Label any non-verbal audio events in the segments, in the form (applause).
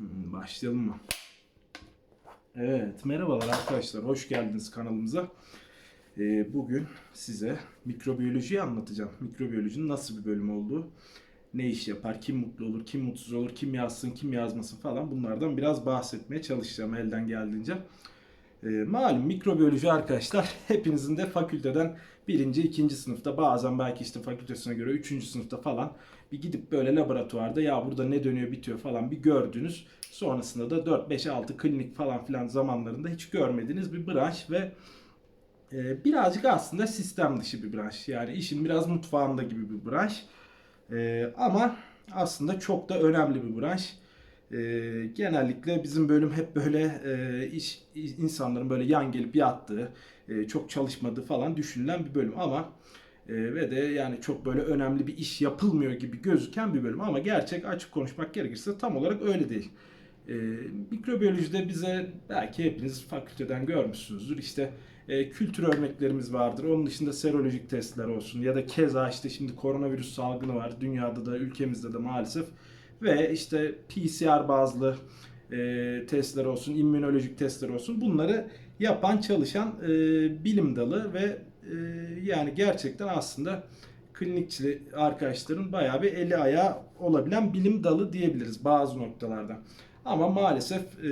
Hmm, Başlayalım mı? Evet, merhabalar arkadaşlar. Hoş geldiniz kanalımıza. Ee, bugün size mikrobiyolojiyi anlatacağım. Mikrobiyolojinin nasıl bir bölüm olduğu, ne iş yapar, kim mutlu olur, kim mutsuz olur, kim yazsın, kim yazmasın falan bunlardan biraz bahsetmeye çalışacağım elden geldiğince. Ee, malum mikrobiyoloji arkadaşlar (laughs) hepinizin de fakülteden birinci, ikinci sınıfta bazen belki işte fakültesine göre üçüncü sınıfta falan bir gidip böyle laboratuvarda ya burada ne dönüyor bitiyor falan bir gördünüz. Sonrasında da 4, 5, 6 klinik falan filan zamanlarında hiç görmediğiniz bir branş ve e, birazcık aslında sistem dışı bir branş. Yani işin biraz mutfağında gibi bir branş. E, ama aslında çok da önemli bir branş. E, genellikle bizim bölüm hep böyle e, iş insanların böyle yan gelip yattığı, e, çok çalışmadığı falan düşünülen bir bölüm ama e, ve de yani çok böyle önemli bir iş yapılmıyor gibi gözüken bir bölüm ama gerçek açık konuşmak gerekirse tam olarak öyle değil. E, mikrobiyolojide bize belki hepiniz fakülteden görmüşsünüzdür. İşte e, kültür örneklerimiz vardır. Onun dışında serolojik testler olsun ya da keza işte şimdi koronavirüs salgını var dünyada da ülkemizde de maalesef ve işte PCR bazlı e, testler olsun, immünolojik testler olsun bunları yapan çalışan e, bilim dalı ve e, yani gerçekten aslında klinikçi arkadaşların bayağı bir eli ayağı olabilen bilim dalı diyebiliriz bazı noktalarda. Ama maalesef e,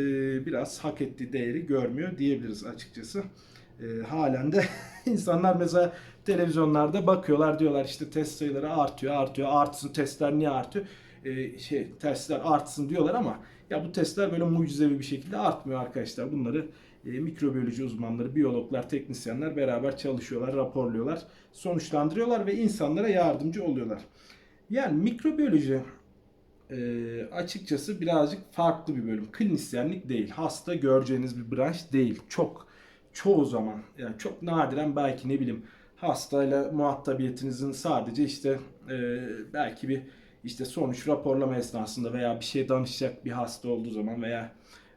biraz hak ettiği değeri görmüyor diyebiliriz açıkçası. E, halen de (laughs) insanlar mesela televizyonlarda bakıyorlar diyorlar işte test sayıları artıyor artıyor artsın testler niye artıyor e, şey testler artsın diyorlar ama ya bu testler böyle mucizevi bir şekilde artmıyor arkadaşlar. Bunları e, mikrobiyoloji uzmanları, biyologlar, teknisyenler beraber çalışıyorlar, raporluyorlar, sonuçlandırıyorlar ve insanlara yardımcı oluyorlar. Yani mikrobiyoloji e, açıkçası birazcık farklı bir bölüm. Klinisyenlik değil. Hasta göreceğiniz bir branş değil. Çok çoğu zaman yani çok nadiren belki ne bileyim hastayla muhatabiyetinizin sadece işte e, belki bir işte sonuç raporlama esnasında veya bir şey danışacak bir hasta olduğu zaman veya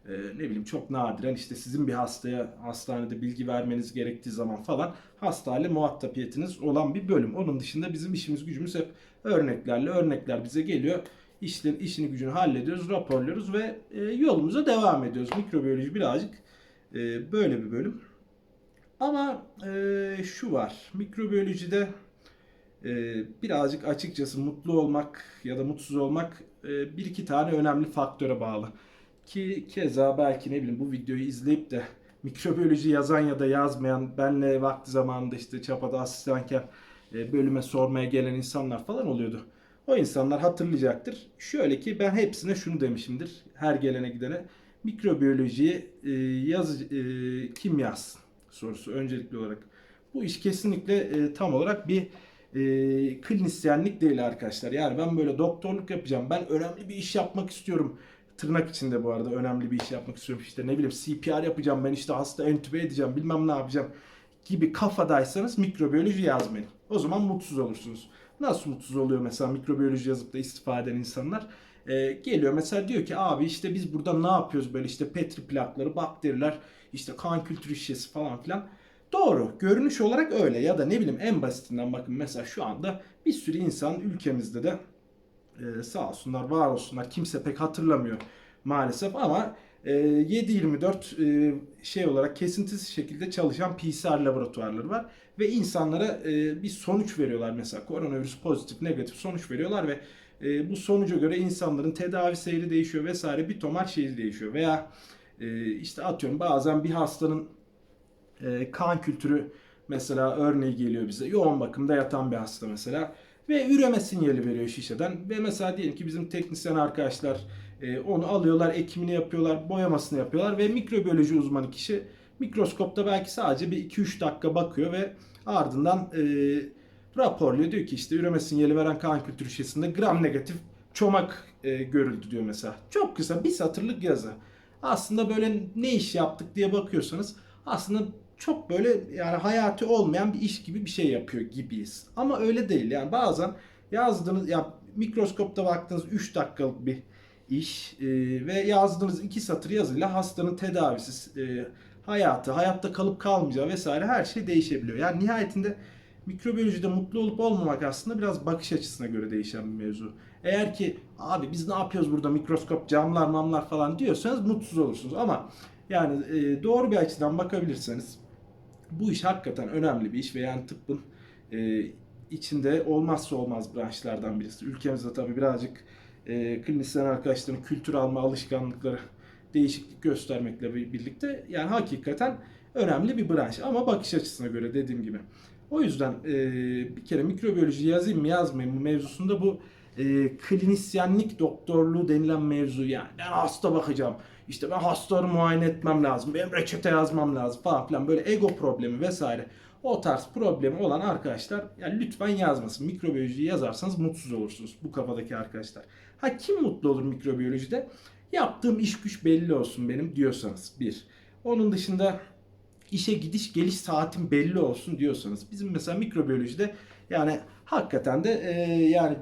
e, ne bileyim çok nadiren işte sizin bir hastaya hastanede bilgi vermeniz gerektiği zaman falan hastayla muhatabiyetiniz olan bir bölüm. Onun dışında bizim işimiz gücümüz hep örneklerle örnekler bize geliyor. İşlerin işini gücünü hallediyoruz, raporluyoruz ve e, yolumuza devam ediyoruz. Mikrobiyoloji birazcık e, böyle bir bölüm. Ama e, şu var. Mikrobiyolojide birazcık açıkçası mutlu olmak ya da mutsuz olmak e, bir iki tane önemli faktöre bağlı. Ki keza belki ne bileyim bu videoyu izleyip de (laughs) mikrobiyoloji yazan ya da yazmayan benle vakti zamanında işte çapada asistanken e, bölüme sormaya gelen insanlar falan oluyordu. O insanlar hatırlayacaktır. Şöyle ki ben hepsine şunu demişimdir her gelene gidene. Mikrobiyolojiyi e, yaz, e, kim yazsın sorusu öncelikli olarak. Bu iş kesinlikle tam olarak bir e, klinisyenlik değil arkadaşlar. Yani ben böyle doktorluk yapacağım. Ben önemli bir iş yapmak istiyorum. Tırnak içinde bu arada önemli bir iş yapmak istiyorum. İşte ne bileyim CPR yapacağım. Ben işte hasta entübe edeceğim. Bilmem ne yapacağım gibi kafadaysanız mikrobiyoloji yazmayın. O zaman mutsuz olursunuz. Nasıl mutsuz oluyor mesela mikrobiyoloji yazıp da istifa eden insanlar? Ee, geliyor mesela diyor ki abi işte biz burada ne yapıyoruz böyle işte petri plakları, bakteriler, işte kan kültürü şişesi falan filan. Doğru. Görünüş olarak öyle ya da ne bileyim en basitinden bakın mesela şu anda bir sürü insan ülkemizde de e, sağ olsunlar var olsunlar kimse pek hatırlamıyor maalesef ama e, 7-24 e, şey olarak kesintisiz şekilde çalışan PCR laboratuvarları var ve insanlara e, bir sonuç veriyorlar mesela koronavirüs pozitif negatif sonuç veriyorlar ve e, bu sonuca göre insanların tedavi seyri değişiyor vesaire bir tomar şey değişiyor veya e, işte atıyorum bazen bir hastanın e, kan kültürü mesela örneği geliyor bize. Yoğun bakımda yatan bir hasta mesela. Ve üreme sinyali veriyor şişeden. Ve mesela diyelim ki bizim teknisyen arkadaşlar e, onu alıyorlar, ekimini yapıyorlar, boyamasını yapıyorlar. Ve mikrobiyoloji uzmanı kişi mikroskopta belki sadece bir 2-3 dakika bakıyor ve ardından e, raporluyor. Diyor ki işte üreme sinyali veren kan kültürü şişesinde gram negatif çomak e, görüldü diyor mesela. Çok kısa bir satırlık yazı. Aslında böyle ne iş yaptık diye bakıyorsanız aslında çok böyle yani hayati olmayan bir iş gibi bir şey yapıyor gibiyiz. Ama öyle değil. Yani bazen yazdığınız ya mikroskopta baktığınız 3 dakikalık bir iş e, ve yazdığınız 2 satır yazıyla hastanın tedavisi, e, hayatı, hayatta kalıp kalmayacağı vesaire her şey değişebiliyor. Yani nihayetinde mikrobiyolojide mutlu olup olmamak aslında biraz bakış açısına göre değişen bir mevzu. Eğer ki abi biz ne yapıyoruz burada mikroskop, camlar, mamlar falan diyorsanız mutsuz olursunuz. Ama yani e, doğru bir açıdan bakabilirseniz bu iş hakikaten önemli bir iş ve yani tıbbın e, içinde olmazsa olmaz branşlardan birisi. Ülkemizde tabii birazcık e, klinisyen arkadaşların kültür alma alışkanlıkları değişiklik göstermekle bir- birlikte yani hakikaten önemli bir branş ama bakış açısına göre dediğim gibi. O yüzden e, bir kere mikrobiyoloji yazayım mı yazmayayım mı mevzusunda bu e, klinisyenlik doktorluğu denilen mevzu yani ben hasta bakacağım işte ben hastaları muayene etmem lazım benim reçete yazmam lazım falan filan böyle ego problemi vesaire o tarz problemi olan arkadaşlar yani lütfen yazmasın. Mikrobiyoloji yazarsanız mutsuz olursunuz bu kafadaki arkadaşlar. Ha kim mutlu olur mikrobiyolojide? Yaptığım iş güç belli olsun benim diyorsanız bir. Onun dışında işe gidiş geliş saatim belli olsun diyorsanız bizim mesela mikrobiyolojide yani hakikaten de e, yani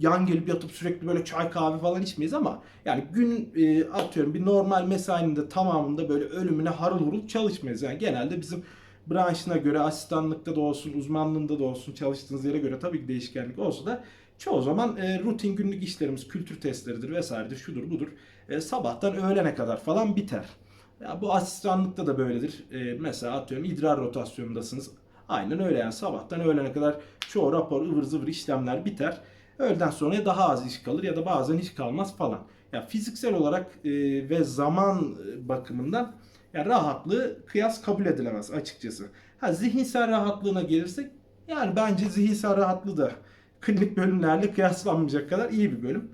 yan gelip yatıp sürekli böyle çay kahve falan içmeyiz ama yani gün e, atıyorum bir normal mesainin de tamamında böyle ölümüne harıl hurul çalışmayız. Yani genelde bizim branşına göre asistanlıkta da olsun, uzmanlığında da olsun, çalıştığınız yere göre tabii ki değişkenlik olsa da çoğu zaman e, rutin günlük işlerimiz, kültür testleridir vesairedir, şudur budur. E, sabahtan öğlene kadar falan biter. Ya bu asistanlıkta da böyledir. E, mesela atıyorum idrar rotasyonundasınız. Aynen öyle yani sabahtan öğlene kadar çoğu rapor ıvır zıvır işlemler biter. Öğleden sonra daha az iş kalır ya da bazen hiç kalmaz falan. Ya fiziksel olarak e, ve zaman e, bakımından ya rahatlığı kıyas kabul edilemez açıkçası. Ha zihinsel rahatlığına gelirsek yani bence zihinsel rahatlığı da (laughs) klinik bölümlerle kıyaslanmayacak kadar iyi bir bölüm.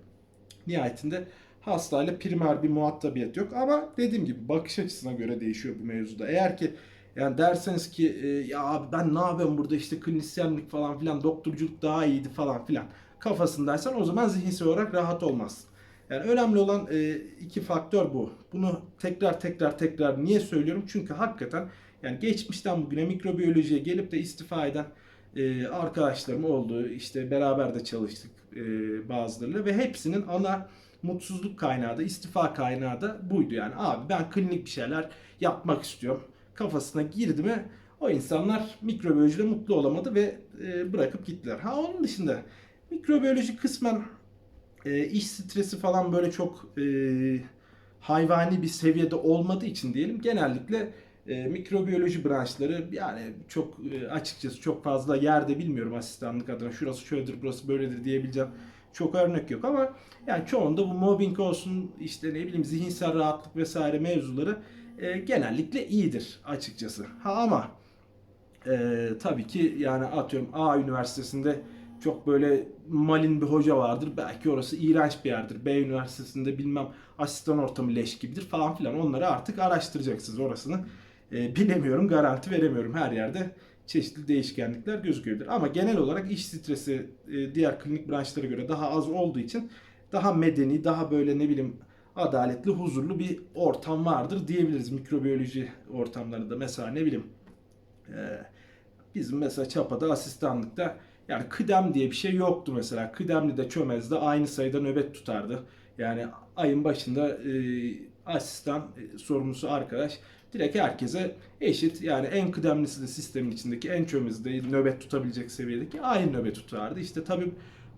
Nihayetinde hastayla primer bir muhatabiyet yok ama dediğim gibi bakış açısına göre değişiyor bu mevzuda. Eğer ki yani derseniz ki e, ya abi ben ne yapıyorum burada işte klinisyenlik falan filan doktorculuk daha iyiydi falan filan kafasındaysan o zaman zihinsel olarak rahat olmazsın. Yani önemli olan e, iki faktör bu. Bunu tekrar tekrar tekrar niye söylüyorum? Çünkü hakikaten yani geçmişten bugüne mikrobiyolojiye gelip de istifa eden e, arkadaşlarım oldu. İşte beraber de çalıştık e, bazılarıyla ve hepsinin ana mutsuzluk kaynağı da istifa kaynağı da buydu yani. Abi ben klinik bir şeyler yapmak istiyorum. Kafasına girdi mi o insanlar mikrobiyolojide mutlu olamadı ve e, bırakıp gittiler. Ha onun dışında mikrobiyoloji kısmen e, iş stresi falan böyle çok e, hayvani bir seviyede olmadığı için diyelim genellikle e, mikrobiyoloji branşları yani çok e, açıkçası çok fazla yerde bilmiyorum asistanlık adına şurası şöyledir burası böyledir diyebileceğim çok örnek yok ama yani çoğunda bu mobbing olsun işte ne bileyim zihinsel rahatlık vesaire mevzuları e, genellikle iyidir açıkçası. Ha ama e, tabii ki yani atıyorum A üniversitesinde çok böyle malin bir hoca vardır. Belki orası iğrenç bir yerdir. B üniversitesinde bilmem asistan ortamı leş gibidir falan filan. Onları artık araştıracaksınız orasını. E, bilemiyorum, garanti veremiyorum. Her yerde çeşitli değişkenlikler gözükebilir. Ama genel olarak iş stresi e, diğer klinik branşlara göre daha az olduğu için daha medeni, daha böyle ne bileyim adaletli, huzurlu bir ortam vardır diyebiliriz mikrobiyoloji ortamlarında. Mesela ne bileyim e, bizim mesela Çapa'da asistanlıkta yani kıdem diye bir şey yoktu mesela. Kıdemli de çömezde aynı sayıda nöbet tutardı. Yani ayın başında e, asistan e, sorumlusu arkadaş direkt herkese eşit. Yani en kıdemlisi de sistemin içindeki en çömezi de nöbet tutabilecek seviyedeki aynı nöbet tutardı. İşte tabii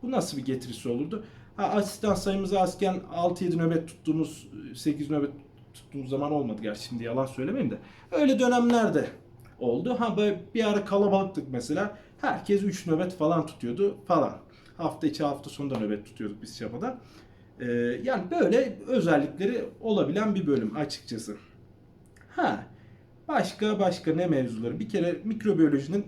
bu nasıl bir getirisi olurdu? Ha, asistan sayımız azken 6-7 nöbet tuttuğumuz, 8 nöbet tuttuğumuz zaman olmadı gerçi şimdi yalan söylemeyeyim de. Öyle dönemlerde oldu. Ha böyle bir ara kalabalıktık mesela. Herkes 3 nöbet falan tutuyordu falan. Hafta içi hafta sonu da nöbet tutuyorduk biz Çapa'da. Ee, yani böyle özellikleri olabilen bir bölüm açıkçası. Ha başka başka ne mevzuları? Bir kere mikrobiyolojinin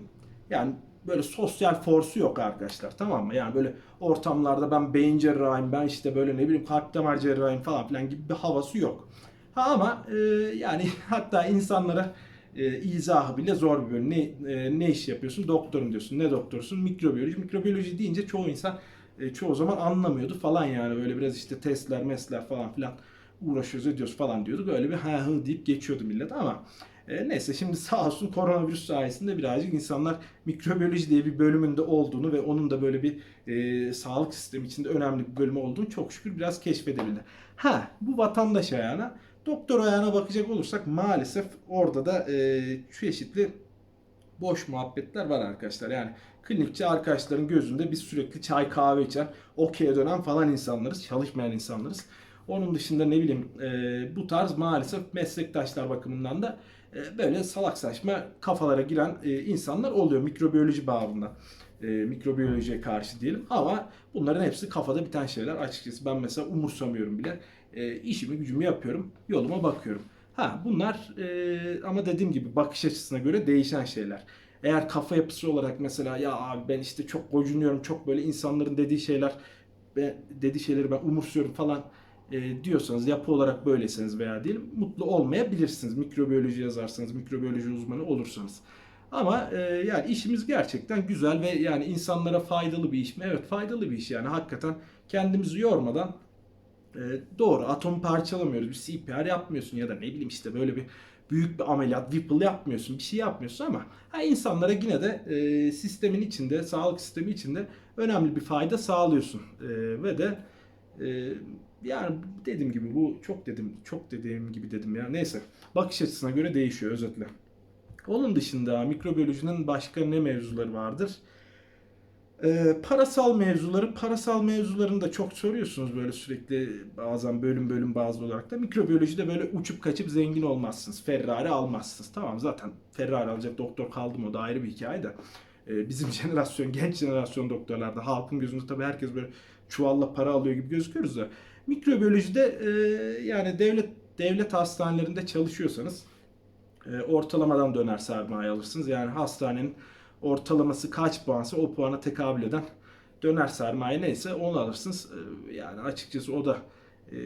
yani böyle sosyal forsu yok arkadaşlar tamam mı? Yani böyle ortamlarda ben beyin cerrahiyim, ben işte böyle ne bileyim kalp damar cerrahiyim falan filan gibi bir havası yok. Ha ama e, yani (laughs) hatta insanlara e, izahı bile zor bir bölüm. Ne, e, ne iş yapıyorsun? Doktorum diyorsun. Ne doktorsun? Mikrobiyoloji. Mikrobiyoloji deyince çoğu insan e, çoğu zaman anlamıyordu falan yani. Böyle biraz işte testler, mesler falan filan uğraşıyoruz ediyoruz falan diyorduk. Öyle bir ha hı deyip geçiyordu millet ama e, neyse şimdi sağ olsun koronavirüs sayesinde birazcık insanlar mikrobiyoloji diye bir bölümünde olduğunu ve onun da böyle bir e, sağlık sistemi içinde önemli bir bölümü olduğunu çok şükür biraz keşfedebildi. Ha bu vatandaş ayağına doktor ayağına bakacak olursak maalesef orada da e, çeşitli boş muhabbetler var arkadaşlar. Yani klinikçi arkadaşların gözünde biz sürekli çay kahve içen, okey'e dönen falan insanlarız. Çalışmayan insanlarız. Onun dışında ne bileyim e, bu tarz maalesef meslektaşlar bakımından da e, böyle salak saçma kafalara giren e, insanlar oluyor mikrobiyoloji bağında. E, mikrobiyolojiye karşı diyelim ama bunların hepsi kafada biten şeyler. Açıkçası ben mesela umursamıyorum bile. E, işimi gücümü yapıyorum, yoluma bakıyorum. Ha bunlar e, ama dediğim gibi bakış açısına göre değişen şeyler. Eğer kafa yapısı olarak mesela ya abi ben işte çok gocunuyorum, çok böyle insanların dediği şeyler ve dediği şeyleri ben umursuyorum falan e, diyorsanız yapı olarak böyleyseniz veya diyelim mutlu olmayabilirsiniz. Mikrobiyoloji yazarsanız, mikrobiyoloji uzmanı olursanız. Ama e, yani işimiz gerçekten güzel ve yani insanlara faydalı bir iş mi? Evet faydalı bir iş yani hakikaten kendimizi yormadan e, doğru atom parçalamıyoruz. Bir CPR yapmıyorsun ya da ne bileyim işte böyle bir büyük bir ameliyat, Whipple yapmıyorsun, bir şey yapmıyorsun ama ha, insanlara yine de e, sistemin içinde, sağlık sistemi içinde önemli bir fayda sağlıyorsun. E, ve de e, yani dediğim gibi bu çok dedim, çok dediğim gibi dedim ya. Neyse bakış açısına göre değişiyor özetle. Onun dışında mikrobiyolojinin başka ne mevzuları vardır? Ee, parasal mevzuları, parasal mevzularını da çok soruyorsunuz böyle sürekli bazen bölüm bölüm bazı olarak da. Mikrobiyolojide böyle uçup kaçıp zengin olmazsınız. Ferrari almazsınız. Tamam zaten Ferrari alacak doktor kaldım o da ayrı bir hikaye de. Ee, bizim (laughs) jenerasyon, genç jenerasyon doktorlarda halkın gözünde tabii herkes böyle çuvalla para alıyor gibi gözüküyoruz da. Mikrobiyolojide e, yani devlet devlet hastanelerinde çalışıyorsanız e, ortalamadan döner sermaye alırsınız. Yani hastanenin ortalaması kaç puansa o puana tekabül eden döner sermaye neyse onu alırsınız. E, yani açıkçası o da e,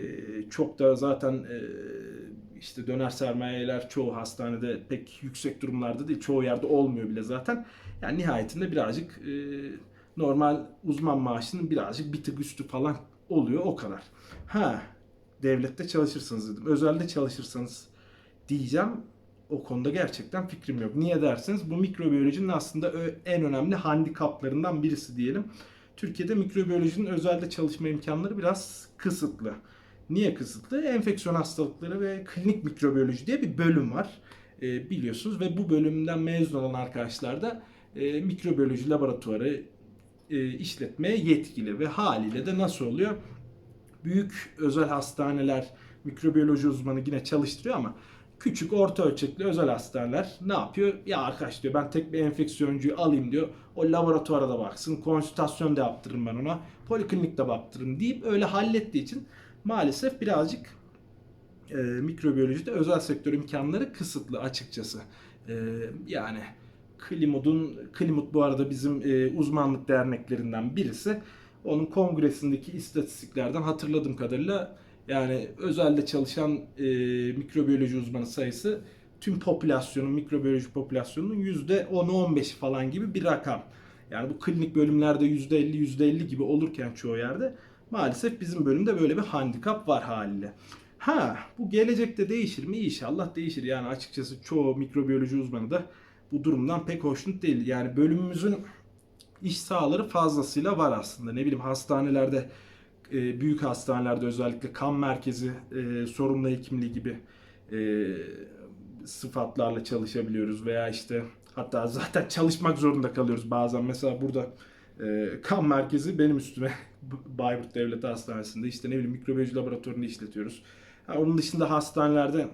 çok da zaten e, işte döner sermayeler çoğu hastanede pek yüksek durumlarda değil. Çoğu yerde olmuyor bile zaten. Yani nihayetinde birazcık e, normal uzman maaşının birazcık bir tık üstü falan oluyor o kadar. Ha devlette çalışırsanız dedim. Özelde çalışırsanız diyeceğim o konuda gerçekten fikrim yok. Niye derseniz bu mikrobiyolojinin aslında en önemli handikaplarından birisi diyelim. Türkiye'de mikrobiyolojinin özelde çalışma imkanları biraz kısıtlı. Niye kısıtlı? Enfeksiyon hastalıkları ve klinik mikrobiyoloji diye bir bölüm var. E, biliyorsunuz ve bu bölümden mezun olan arkadaşlar da e, mikrobiyoloji laboratuvarı e, işletmeye yetkili ve haliyle de nasıl oluyor? Büyük özel hastaneler mikrobiyoloji uzmanı yine çalıştırıyor ama küçük orta ölçekli özel hastaneler ne yapıyor? Ya arkadaş diyor ben tek bir enfeksiyoncuyu alayım diyor. O laboratuvara da baksın. Konsültasyon da yaptırırım ben ona. Poliklinik de baktırırım deyip öyle hallettiği için maalesef birazcık e, mikrobiyolojide özel sektör imkanları kısıtlı açıkçası. E, yani Klimut'un, Klimut bu arada bizim e, uzmanlık derneklerinden birisi. Onun kongresindeki istatistiklerden hatırladığım kadarıyla yani özelde çalışan e, mikrobiyoloji uzmanı sayısı tüm popülasyonun, mikrobiyoloji popülasyonunun %10'u 15'i falan gibi bir rakam. Yani bu klinik bölümlerde %50, %50 gibi olurken çoğu yerde maalesef bizim bölümde böyle bir handikap var haliyle. Ha bu gelecekte değişir mi? İnşallah değişir. Yani açıkçası çoğu mikrobiyoloji uzmanı da bu durumdan pek hoşnut değil. Yani bölümümüzün iş sahaları fazlasıyla var aslında. Ne bileyim hastanelerde e, büyük hastanelerde özellikle kan merkezi e, sorumlu hekimliği gibi e, sıfatlarla çalışabiliyoruz veya işte hatta zaten çalışmak zorunda kalıyoruz bazen. Mesela burada e, kan merkezi benim üstüme (laughs) Bayburt Devlet Hastanesi'nde işte ne bileyim mikrobiyoloji laboratuvarını işletiyoruz. Ha, onun dışında hastanelerde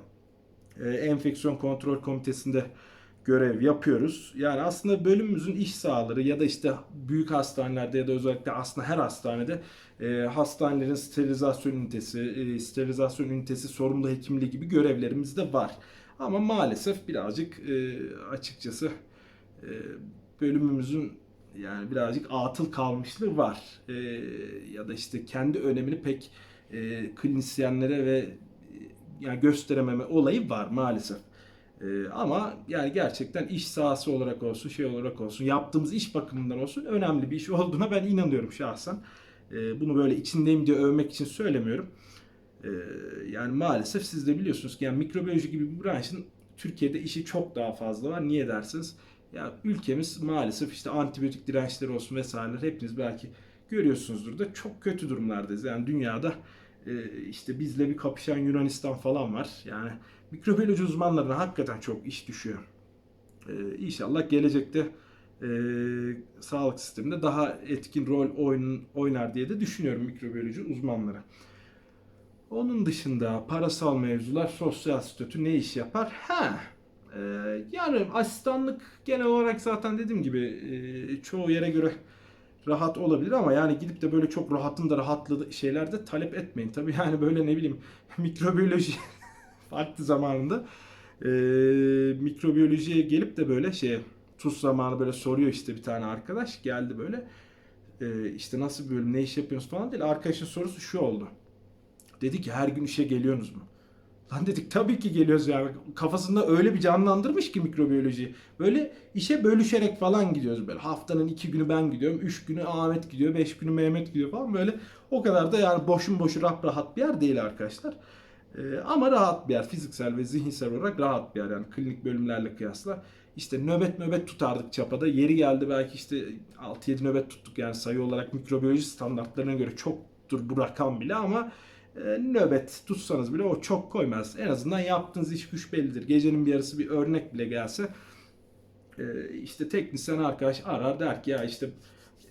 e, enfeksiyon kontrol komitesinde görev yapıyoruz. Yani aslında bölümümüzün iş sahaları ya da işte büyük hastanelerde ya da özellikle aslında her hastanede e, hastanelerin sterilizasyon ünitesi, e, sterilizasyon ünitesi sorumlu hekimliği gibi görevlerimiz de var. Ama maalesef birazcık e, açıkçası e, bölümümüzün yani birazcık atıl kalmışlığı var. E, ya da işte kendi önemini pek e, klinisyenlere ve e, yani gösterememe olayı var maalesef. Ee, ama yani gerçekten iş sahası olarak olsun, şey olarak olsun, yaptığımız iş bakımından olsun önemli bir iş olduğuna ben inanıyorum şahsen. Ee, bunu böyle içindeyim diye övmek için söylemiyorum. Ee, yani maalesef siz de biliyorsunuz ki yani mikrobiyoloji gibi bir branşın Türkiye'de işi çok daha fazla var. Niye dersiniz? Ya ülkemiz maalesef işte antibiyotik dirençleri olsun vesaireler hepiniz belki görüyorsunuzdur da çok kötü durumlardayız. Yani dünyada e, işte bizle bir kapışan Yunanistan falan var. Yani mikrobiyoloji uzmanlarına hakikaten çok iş düşüyor. Ee, inşallah gelecekte e, sağlık sisteminde daha etkin rol oyun, oynar diye de düşünüyorum mikrobiyoloji uzmanları. Onun dışında parasal mevzular, sosyal statü ne iş yapar? Ha, e, yani asistanlık genel olarak zaten dediğim gibi e, çoğu yere göre rahat olabilir ama yani gidip de böyle çok rahatın da rahatlı şeyler talep etmeyin. Tabii yani böyle ne bileyim (laughs) mikrobiyoloji farklı zamanında e, mikrobiyolojiye gelip de böyle şeye tuz zamanı böyle soruyor işte bir tane arkadaş geldi böyle e, işte nasıl bir bölüm ne iş yapıyorsunuz falan değil. Arkadaşın sorusu şu oldu. Dedi ki her gün işe geliyorsunuz mu? Lan dedik tabii ki geliyoruz yani. Kafasında öyle bir canlandırmış ki mikrobiyolojiyi. Böyle işe bölüşerek falan gidiyoruz böyle. Haftanın iki günü ben gidiyorum. Üç günü Ahmet gidiyor. Beş günü Mehmet gidiyor falan. Böyle o kadar da yani boşun boşu rap rahat bir yer değil arkadaşlar. Ee, ama rahat bir yer. Fiziksel ve zihinsel olarak rahat bir yer. Yani klinik bölümlerle kıyasla. İşte nöbet nöbet tutardık çapada. Yeri geldi belki işte 6-7 nöbet tuttuk yani sayı olarak mikrobiyoloji standartlarına göre çoktur bu rakam bile ama e, nöbet tutsanız bile o çok koymaz. En azından yaptığınız iş güç bellidir. Gecenin bir yarısı bir örnek bile gelse e, işte teknisyen arkadaş arar der ki ya işte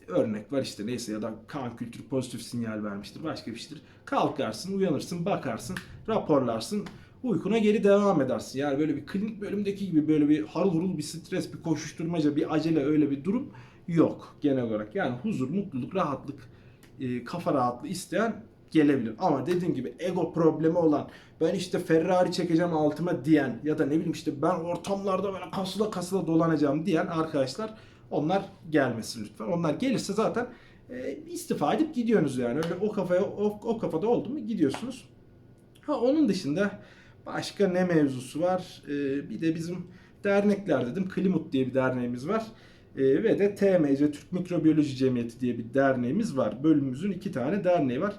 örnek var işte neyse ya da kan kültürü pozitif sinyal vermiştir başka bir şeydir. Kalkarsın uyanırsın bakarsın raporlarsın uykuna geri devam edersin. Yani böyle bir klinik bölümdeki gibi böyle bir harıl hurul bir stres bir koşuşturmaca bir acele öyle bir durum yok genel olarak. Yani huzur mutluluk rahatlık e, kafa rahatlığı isteyen gelebilir. Ama dediğim gibi ego problemi olan ben işte Ferrari çekeceğim altıma diyen ya da ne bileyim işte ben ortamlarda böyle kasıla kasıla dolanacağım diyen arkadaşlar onlar gelmesin lütfen. Onlar gelirse zaten e, istifa edip gidiyorsunuz yani. Öyle o kafaya o, o kafada oldu mu gidiyorsunuz. Ha onun dışında başka ne mevzusu var? E, bir de bizim dernekler dedim. Klimut diye bir derneğimiz var. E, ve de TMC Türk Mikrobiyoloji Cemiyeti diye bir derneğimiz var. Bölümümüzün iki tane derneği var.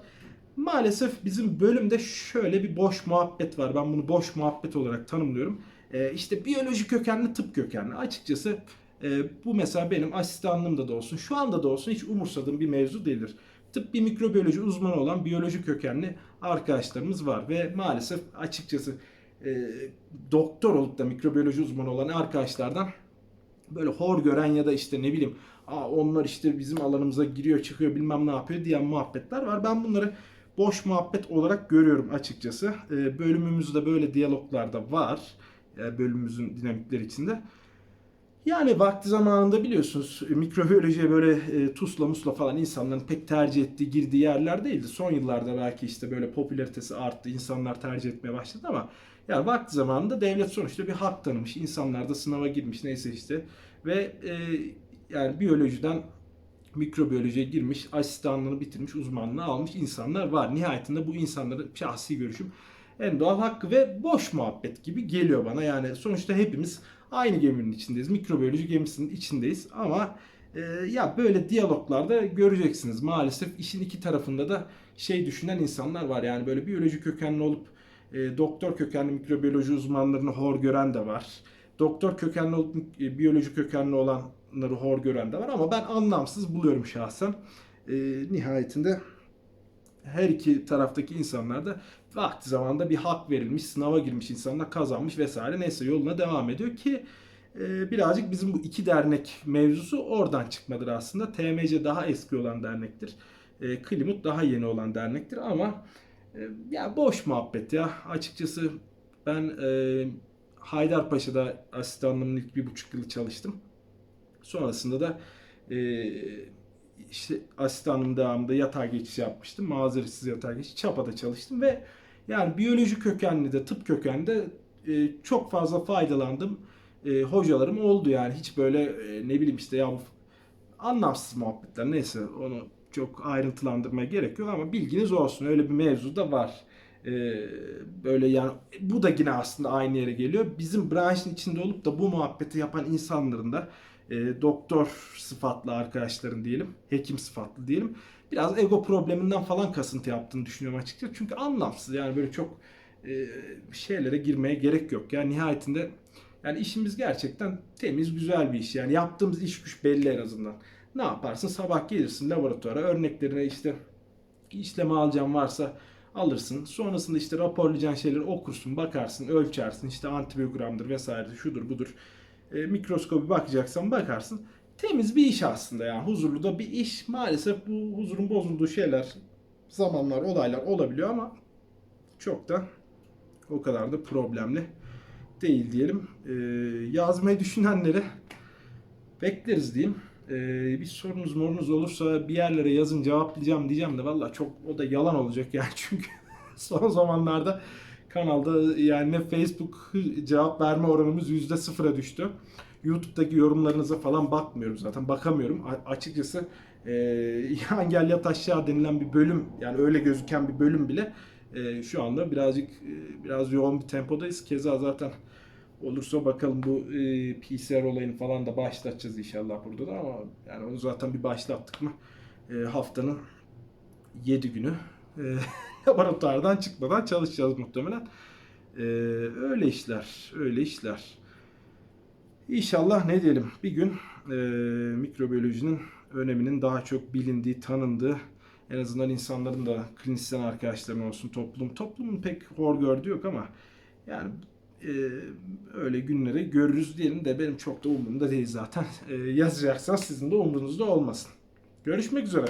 Maalesef bizim bölümde şöyle bir boş muhabbet var. Ben bunu boş muhabbet olarak tanımlıyorum. Ee, işte biyoloji kökenli, tıp kökenli. Açıkçası e, bu mesela benim asistanlığımda da olsun, şu anda da olsun hiç umursadığım bir mevzu değildir. Tıp bir mikrobiyoloji uzmanı olan biyoloji kökenli arkadaşlarımız var ve maalesef açıkçası e, doktor olup da mikrobiyoloji uzmanı olan arkadaşlardan böyle hor gören ya da işte ne bileyim Aa, onlar işte bizim alanımıza giriyor çıkıyor bilmem ne yapıyor diyen muhabbetler var. Ben bunları boş muhabbet olarak görüyorum açıkçası. E, bölümümüzde böyle diyaloglar da var. E, bölümümüzün dinamikleri içinde. Yani vakti zamanında biliyorsunuz e, mikrobiyolojiye böyle e, TUS'la musla falan insanların pek tercih ettiği girdiği yerler değildi. Son yıllarda belki işte böyle popülaritesi arttı, insanlar tercih etmeye başladı ama yani vakti zamanında devlet sonuçta bir hak tanımış, insanlar da sınava girmiş neyse işte ve e, yani biyolojiden mikrobiyolojiye girmiş, asistanlığını bitirmiş, uzmanlığı almış insanlar var. Nihayetinde bu insanların şahsi görüşüm en doğal hakkı ve boş muhabbet gibi geliyor bana. Yani sonuçta hepimiz aynı geminin içindeyiz. Mikrobiyoloji gemisinin içindeyiz ama e, ya böyle diyaloglarda göreceksiniz. Maalesef işin iki tarafında da şey düşünen insanlar var. Yani böyle biyoloji kökenli olup e, doktor kökenli mikrobiyoloji uzmanlarını hor gören de var. Doktor kökenli olup e, biyoloji kökenli olanları hor gören de var ama ben anlamsız buluyorum şahsen. E, nihayetinde her iki taraftaki insanlar da vakti zamanında bir hak verilmiş, sınava girmiş insanlar kazanmış vesaire neyse yoluna devam ediyor ki e, birazcık bizim bu iki dernek mevzusu oradan çıkmadır aslında. TMC daha eski olan dernektir. E, Klimut daha yeni olan dernektir ama e, ya boş muhabbet ya. Açıkçası ben e, Haydarpaşa'da asistanlığımın ilk bir buçuk yılı çalıştım. Sonrasında da e, işte asistanlığım devamında yatay geçiş yapmıştım. Mazeretsiz yatay geçiş. Çapa'da çalıştım ve yani biyoloji kökenli de tıp kökenli de e, çok fazla faydalandım. E, hocalarım oldu yani. Hiç böyle e, ne bileyim işte ya bu anlamsız muhabbetler neyse onu çok ayrıntılandırmaya gerek yok ama bilginiz olsun. Öyle bir mevzu da var. E, böyle yani bu da yine aslında aynı yere geliyor. Bizim branşın içinde olup da bu muhabbeti yapan insanların da e, doktor sıfatlı arkadaşların diyelim, hekim sıfatlı diyelim. Biraz ego probleminden falan kasıntı yaptığını düşünüyorum açıkçası. Çünkü anlamsız yani böyle çok e, şeylere girmeye gerek yok. Yani nihayetinde yani işimiz gerçekten temiz, güzel bir iş. Yani yaptığımız iş güç belli en azından. Ne yaparsın? Sabah gelirsin laboratuvara, örneklerine işte işleme alacağın varsa alırsın. Sonrasında işte raporlayacağın şeyleri okursun, bakarsın, ölçersin. İşte antibiyogramdır vesaire, şudur budur e, mikroskobi bakacaksan bakarsın. Temiz bir iş aslında yani huzurlu da bir iş. Maalesef bu huzurun bozulduğu şeyler, zamanlar, olaylar olabiliyor ama çok da o kadar da problemli değil diyelim. E, yazmayı düşünenlere bekleriz diyeyim. E, bir sorunuz morunuz olursa bir yerlere yazın cevaplayacağım diyeceğim de valla çok o da yalan olacak yani (laughs) çünkü son zamanlarda kanalda yani ne Facebook cevap verme oranımız yüzde sıfıra düştü. YouTube'daki yorumlarınıza falan bakmıyorum zaten. Bakamıyorum. A- açıkçası e, yan gel yat aşağı denilen bir bölüm yani öyle gözüken bir bölüm bile e, şu anda birazcık e, biraz yoğun bir tempodayız. Keza zaten olursa bakalım bu e, PCR olayını falan da başlatacağız inşallah burada da ama yani onu zaten bir başlattık mı e, haftanın 7 günü e, (laughs) laboratuvardan çıkmadan çalışacağız muhtemelen. E, öyle işler, öyle işler. İnşallah ne diyelim bir gün e, mikrobiyolojinin öneminin daha çok bilindiği, tanındığı en azından insanların da klinisyen arkadaşlarım olsun toplum. Toplumun pek hor gördüğü yok ama yani e, öyle günleri görürüz diyelim de benim çok da umurumda değil zaten. (laughs) E, yazacaksanız sizin de umurunuzda olmasın. Görüşmek üzere.